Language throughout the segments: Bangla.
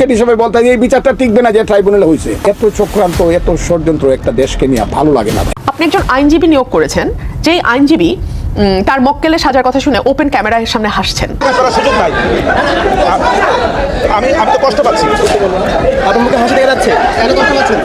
অ্যাডভোকেট হিসেবে বলতে এই বিচারটা টিকবে না যে ট্রাইব্যুনালে হয়েছে এত চক্রান্ত এত ষড়যন্ত্র একটা দেশকে নিয়ে ভালো লাগে না। আপনি একজন আইনজীবী নিয়োগ করেছেন যেই আইনজীবী উম, তার মক্কেলে সাজার কথা শুনে ওপেন ক্যামেরার সামনে হাসছেন। সুযোগ নাই। আমি আমি তো কষ্ট পাচ্ছি। আপনার মুখে হাসি দেখা যাচ্ছে। কেন কষ্ট পাচ্ছেন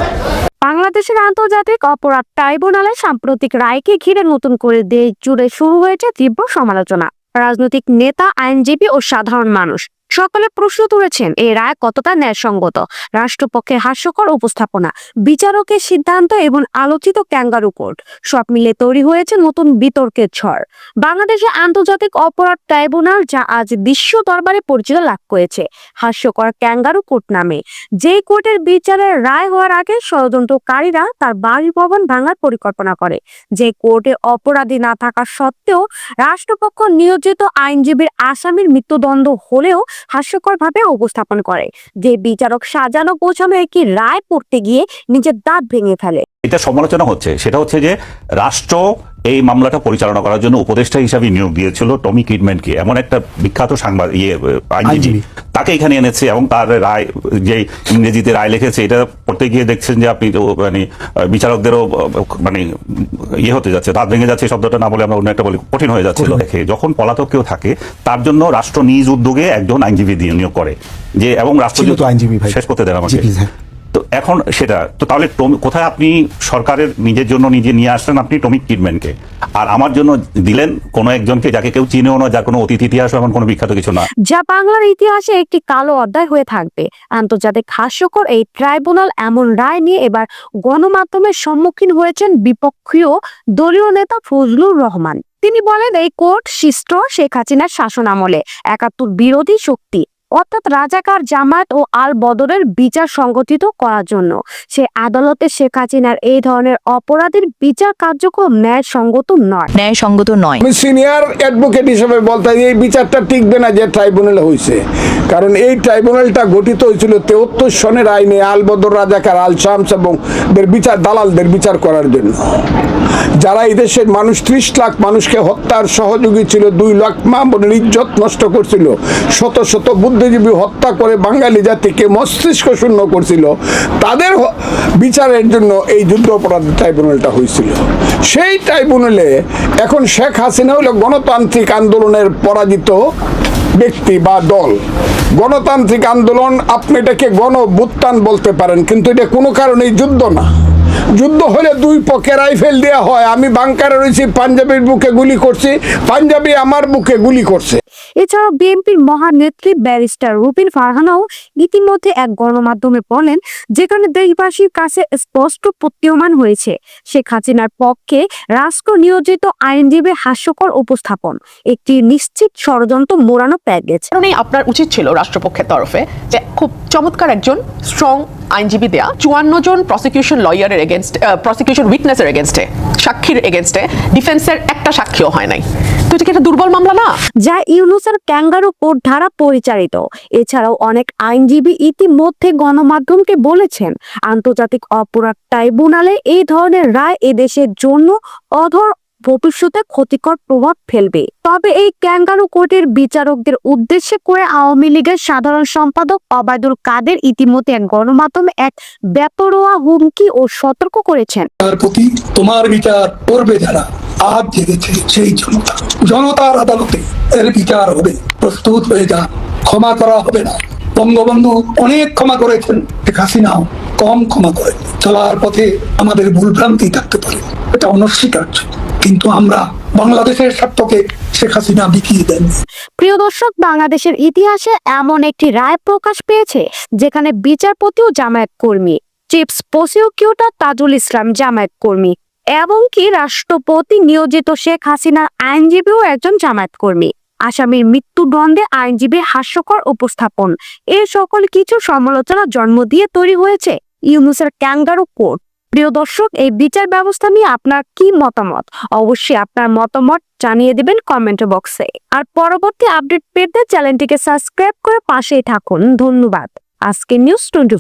বাংলাদেশের আন্তর্জাতিক অপরাধ ট্রাইব্যুনালের সাম্প্রতিক রায়কে ঘিরে নতুন করে দেশ জুড়ে শুরু হয়েছে তীব্র সমালোচনা। রাজনৈতিক নেতা আইনজীবী ও সাধারণ মানুষ সকলে প্রশ্ন তুলেছেন, এই রায় কতটা ন্যায়সঙ্গত? রাষ্ট্রপক্ষের হাস্যকর উপস্থাপনা, বিচারকের সিদ্ধান্ত এবং আলোচিত ক্যাঙ্গারু কোর্ট, সব মিলে তৈরি হয়েছে নতুন বিতর্কের ঝড়। বাংলাদেশের আন্তর্জাতিক অপরাধ ট্রাইব্যুনাল যা আজ বিশ্ব দরবারে পরিচিত লাভ করেছে, হাস্যকর ক্যাঙ্গারু কোর্ট নামে। যে কোর্টের বিচারের রায় হওয়ার আগে ষড়যন্ত্রকারীরা তার বাসভবন ভাঙার পরিকল্পনা করে। যে কোর্টে অপরাধী না থাকা সত্ত্বেও রাষ্ট্রপক্ষ নিয়োজিত আইনজীবীর আসামির মৃত্যুদণ্ড হলেও হাস্যকরভাবে উপস্থাপন করে, যে বিচারক সাজানো গোছানো একটি রায় পড়তে গিয়ে নিজের দাঁত ভেঙে ফেলে। এটা সমালোচনা হচ্ছে। সেটা হচ্ছে যে রাষ্ট্র এই মামলাটা পরিচালনা করার জন্য উপদেষ্টা হিসাবে নিয়োগ দিয়েছিল টমি কিডম্যানকে। এমন একটা বিখ্যাত সাংবাদিক ইয়ে আইনজীবী। তাকে এখানে এনেছে এবং তার রায় যে ইংরেজিতে রায় লিখেছে এটা পড়তে গিয়ে দেখছেন যে আপনি মানে বিচারকদেরও মানে ইয়ে হতে যাচ্ছে দাঁত ভেঙে যাচ্ছে শব্দটা না বলে আমরা অন্য একটা বলি কঠিন হয়ে যাচ্ছে দেখে। যখন পলাতক কেউ থাকে তার জন্য রাষ্ট্র নিজ উদ্যোগে একজন আইনজীবী দিয়ে নিয়োগ করে। যে এবং রাষ্ট্র আইনজীবী। শেষ করতে দেন আমাকে। এখন সেটা, তো তাহলে কোথায় আপনি সরকারের নিজের জন্য নিজে নিয়ে আসলেন আপনি টমিক কিডম্যানকে? আর আমার জন্য দিলেন কোনো একজনকে যাকে কেউ চিনেও না, যার কোনো অতীত ইতিহাস এমন কোনো বিখ্যাত কিছু না। যা বাংলার ইতিহাসে একটি কালো অধ্যায় হয়ে থাকবে। আন্তর্জাতিক হাস্যকর এই ট্রাইব্যুনাল এমন রায় নিয়ে এবার গণমাধ্যমের সম্মুখীন হয়েছেন বিপক্ষীয় দলীয় নেতা ফজলুর রহমান। তিনি বলেন, এই কোর্ট শিষ্ট শেখ হাসিনার শাসন আমলে একাত্তর বিরোধী শক্তি। অর্থাৎ রাজাকার জামাত ও আল বদরের বিচার সংগঠিত করার জন্য। সে আদালতে শেখ হাসিনার এই ধরনের অপরাধের বিচার কার্যক্রম ন্যায় সঙ্গত নয়। ন্যায় সঙ্গত নয়। আমি সিনিয়র অ্যাডভোকেট হিসেবে বলতে এই বিচারটা টিকবে না যে ট্রাইব্যুনালে হয়েছে কারণ এই ট্রাইব্যুনালটা গঠিত হয়েছিল তেহত্তর সনের আইনে আলবদর রাজাকার আল শামস এবং বিচার দালালদের বিচার করার জন্য। যারা এই দেশের মানুষ ত্রিশ লাখ মানুষকে হত্যার সহযোগী ছিল দুই লাখ মা বোনের ইজ্জত নষ্ট করছিল শত শত বুদ্ধিজীবী হত্যা করে বাঙালি জাতিকে মস্তিষ্ক শূন্য করছিল, তাদের বিচারের জন্য এই যুদ্ধ অপরাধ ট্রাইব্যুনালটা হয়েছিল সেই ট্রাইব্যুনালে এখন শেখ হাসিনা হলো গণতান্ত্রিক আন্দোলনের পরাজিত ব্যক্তি বা দল। গণতান্ত্রিক আন্দোলন আপনি এটাকে গণবুত্থান বলতে পারেন, কিন্তু এটা কোনো কারণেই যুদ্ধ না। যুদ্ধ হলে দুই পক্ষে রাইফেল দেওয়া হয়। আমি বাংকারে রয়েছি পাঞ্জাবের বুকে গুলি করছি পাঞ্জাবি আমার বুকে গুলি করছে। এছাড়াও বিএনপির মহানেত্রী ব্যারিস্টার রুবিন ফারহানাও ইতিমধ্যে এক গণমাধ্যমে বলেন যেখানে দেশবাসীর কাছে স্পষ্ট প্রতীয়মান হয়েছে শেখ হাসিনার পক্ষে রাষ্ট্র নিয়োজিত আইনজীবী হাস্যকর উপস্থাপন একটি নিশ্চিত ষড়যন্ত্র মোড়ানো প্যাকেজ আপনার উচিত ছিল রাষ্ট্রপক্ষের তরফে যে খুব চমৎকার একজন স্ট্রং আইনজীবী দেয়া চুয়ান্ন জন প্রসিকিউশন লয়ারের এগেনস্ট প্রসিকিউশন উইটনেসের এগেনস্টে সাক্ষীর এগেনস্টে ডিফেন্সের একটা সাক্ষীও হয় নাই। তো এটা কি একটা দুর্বল মামলা না? যা ইউনুসের ক্যাঙ্গারু কোর্ট ধারা পরিচালিত। এছাড়াও অনেক আইনজীবী ইতিমধ্যে গণমাধ্যমকে বলেছেন, আন্তর্জাতিক অপরাধ ট্রাইব্যুনালে এই ধরনের রায় এদেশের জন্য অধর ভবিষ্যতে ক্ষতিকর প্রভাব ফেলবে। তবে এই ক্যাঙ্গারু কোর্টের বিচারকদের উদ্দেশ্যে করে আওয়ামী লীগের সাধারণ সম্পাদক অবায়দুল কাদের ইতিমধ্যে এক গণমাধ্যমে এক বেপরোয়া হুমকি ও সতর্ক করেছেন। প্রতি তোমার বিচার করবে যারা, আজ জেগেছে সেই জনতা। জনতার আদালতে এর বিচার হবে, প্রস্তুত হয়ে যা, ক্ষমা করা হবে না। বঙ্গবন্ধু অনেক ক্ষমা করেছেন, শেখ হাসিনাও কম ক্ষমা করে চলার পথে আমাদের ভুলভ্রান্তি থাকতে পারে। এটা অনস্বীকার্য। কিন্তু আমরা বাংলাদেশের স্বার্থকে শেখ হাসিনা বিকিয়ে দেন। প্রিয় দর্শক, বাংলাদেশের ইতিহাসে এমন একটি রায় প্রকাশ পেয়েছে, যেখানে বিচারপতিও জামায়াত কর্মী, চিপস প্রসিকিউটর তাজুল ইসলাম জামায়াত কর্মী এবং কি রাষ্ট্রপতি নিয়োজিত শেখ হাসিনার আইনজীবীও একজন জামায়াত কর্মী। আসামির মৃত্যুদণ্ডে আইনজীবী হাস্যকর উপস্থাপন। এই সকল কিছু সমালোচনা জন্ম দিয়ে তৈরি হয়েছে ইউনুসের ক্যাঙ্গারু কোর্ট। প্রিয় দর্শক, এই বিচার ব্যবস্থা নিয়ে আপনার কি মতামত? অবশ্যই আপনার মতামত জানিয়ে দেবেন কমেন্ট বক্সে আর পরবর্তী আপডেট পেতে চ্যানেলটিকে সাবস্ক্রাইব করে পাশেই থাকুন। ধন্যবাদ। আজকে নিউজ টোয়েন্টি